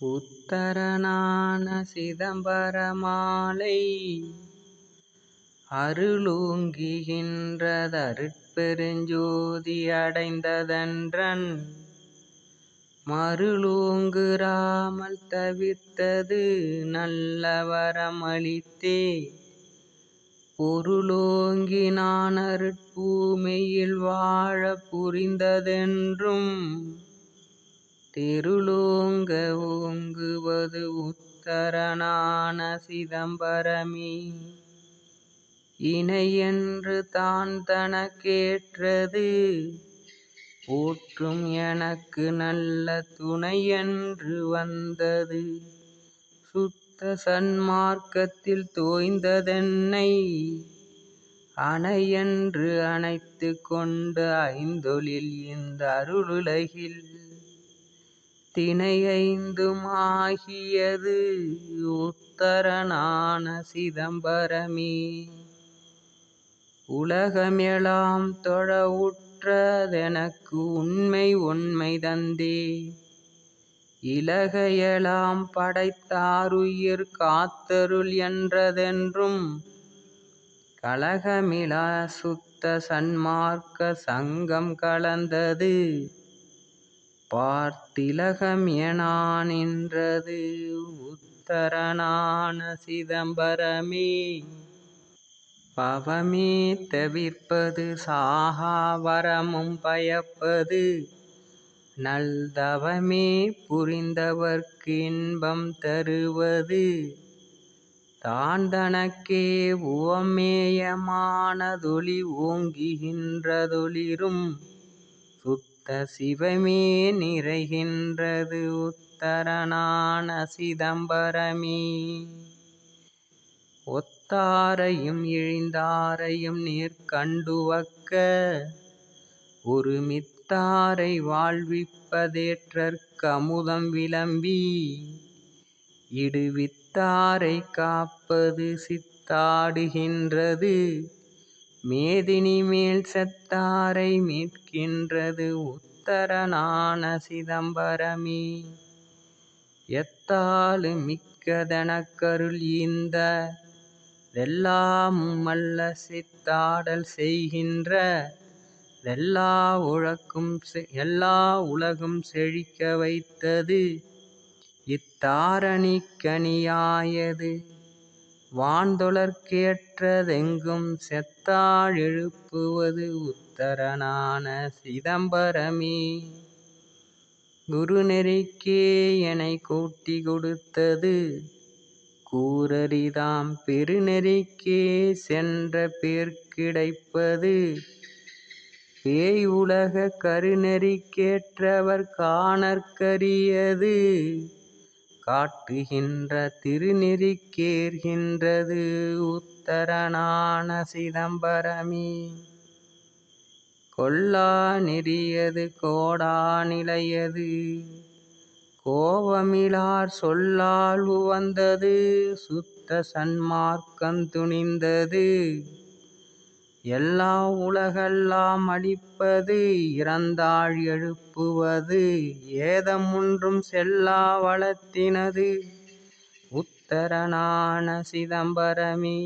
உத்தரனான சிதம்பரமாலை அருளூங்குகின்றதருட்பெருஞ்சோதி அடைந்ததன்றன் மருளோங்குறாமல் தவிர்த்தது நல்ல வரமளித்தே பொருளோங்கி நானருட்பூமியில் வாழ புரிந்ததென்றும் திருளோங்க ஓங்குவது உத்தரனான சிதம்பரமே. இணையென்று தான் தனக்கேற்றது. போற்றும் எனக்கு நல்ல துணையென்று வந்தது. சுத்த சன்மார்க்கத்தில் தோய்ந்ததென்னை அணையென்று அணைத்து கொண்டு ஐந்தொழில் இந்த அருளுலகில் திணையைந்துமாகியது உத்தரனான சிதம்பரமே. உலகமெலாம் தொழவுற்றதெனக்கு உண்மை உண்மை தந்தே. இலகையெலாம் படைத்தாருயிர் காத்தருள் என்றதென்றும் கலகமிலா சுத்த சன்மார்க்க சங்கம் கலந்தது. பார்த்திலகம் எனானின்றது உத்தரனான சிதம்பரமே. பவமே தவிர்ப்பது சாகா வரமும் பயப்பது நல்தவமே புரிந்தவர்க்கு இன்பம் தருவது தான் தனக்கே உவமேயமானதொளி ஓங்குகின்றதொளிரும் சுத்த சிவமே நிறைகின்றது உத்தரனான சிதம்பரமே. ஒத்தாரையும் இழிந்தாரையும் நேர் கண்டுவக்க ஒரு ஒருமித்தாரை வாழ்விப்பதேற்றற்கமுதம் விளம்பி இடுவித்தாரை காப்பது சித்தாடுகின்றது. மேதினி மேல் செத்தாரை மீட்கின்றது உத்தரனான சிதம்பரமே. எத்தாலு மிக்கதெனக்கருள் ஈந்த வெல்லாமும் அல்ல சித்தாடல் செய்கின்ற தெல்லா உழக்கும் எல்லா உலகும் செழிக்க வைத்தது இத்தாரணிக்கணியாயது வான்தொழற்கேற்றதெங்கும் செத்தாழ் எழுப்புவது உத்தரனான சிதம்பரமே. குருநெறிக்கே எனைக் கூட்டிக் கொடுத்தது கூரரிதாம் பெருநெறிக்கே சென்ற பேர்க்கிடைப்பது பேய் உலக கருநெறிக்கேற்றவர் காணற்கரியது காட்டுகின்ற திருநெறிக்கேர்கின்றது உத்தரனான சிதம்பரமே. கொல்லா நெறியது கோடா நிலையது. கோவமிலார் சொல்லால் உவந்தது சுத்த சன்மார்க்கம் துணிந்தது. எல்லா உலகெல்லாம் அடிப்பது இறந்தாள் எழுப்புவது. ஏதமொன்றும் செல்லா வளத்தினது உத்தரனான சிதம்பரமே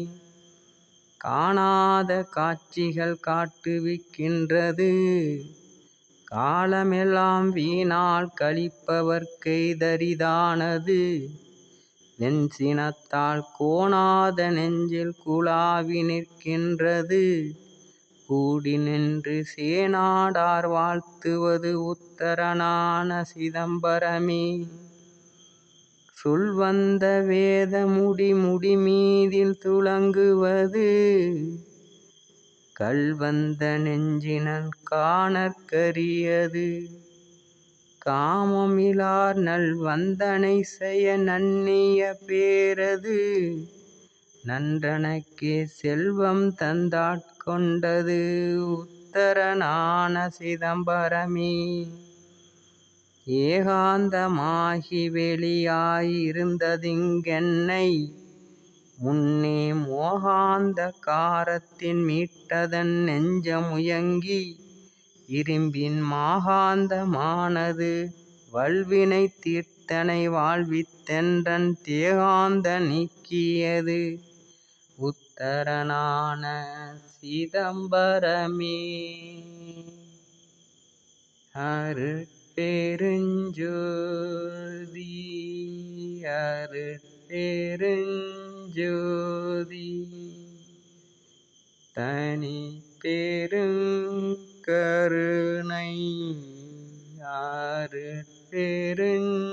காணாத காட்சிகள் காட்டுவிக்கின்றது. காலமெல்லாம் வீணால் கழிப்பவர் கைதரிதானது கழிப்பவர்க்கெய்தரிதானது வெஞ்சினத்தால் கோணாத நெஞ்சில் குழாவி நிற்கின்றது. கூடி நின்று சேனாடார் வாழ்த்துவது உத்தரனான சிதம்பரமே. சொல்வந்த வேத முடி மீதில் துலங்குவது கல்வந்த நெஞ்சினன் காணற்கரியது. காமமிலார் நல்வந்தனை செய்ய நன்னிய பேரது. நன்றனக்கே செல்வம் தந்தாட்கொண்டது உத்தரனான சிதம்பரமே. ஏகாந்தமாகி வெளியாயிருந்ததிங்கென்னை முன்னே மோகாந்த காரத்தின் மீட்டதன் நெஞ்சமுயங்கி இரும்பின் மாகாந்தமானது வல்வினை தீர்த்தனை வாழ்வித்தென்றன் தேகாந்த நீக்கியது. உத்தரனான சிதம்பரமே அருட்பெருஞ்சோதி அருட்பெருஞ்சோதி தனி பெருங்கருணை தெரிஞ்ச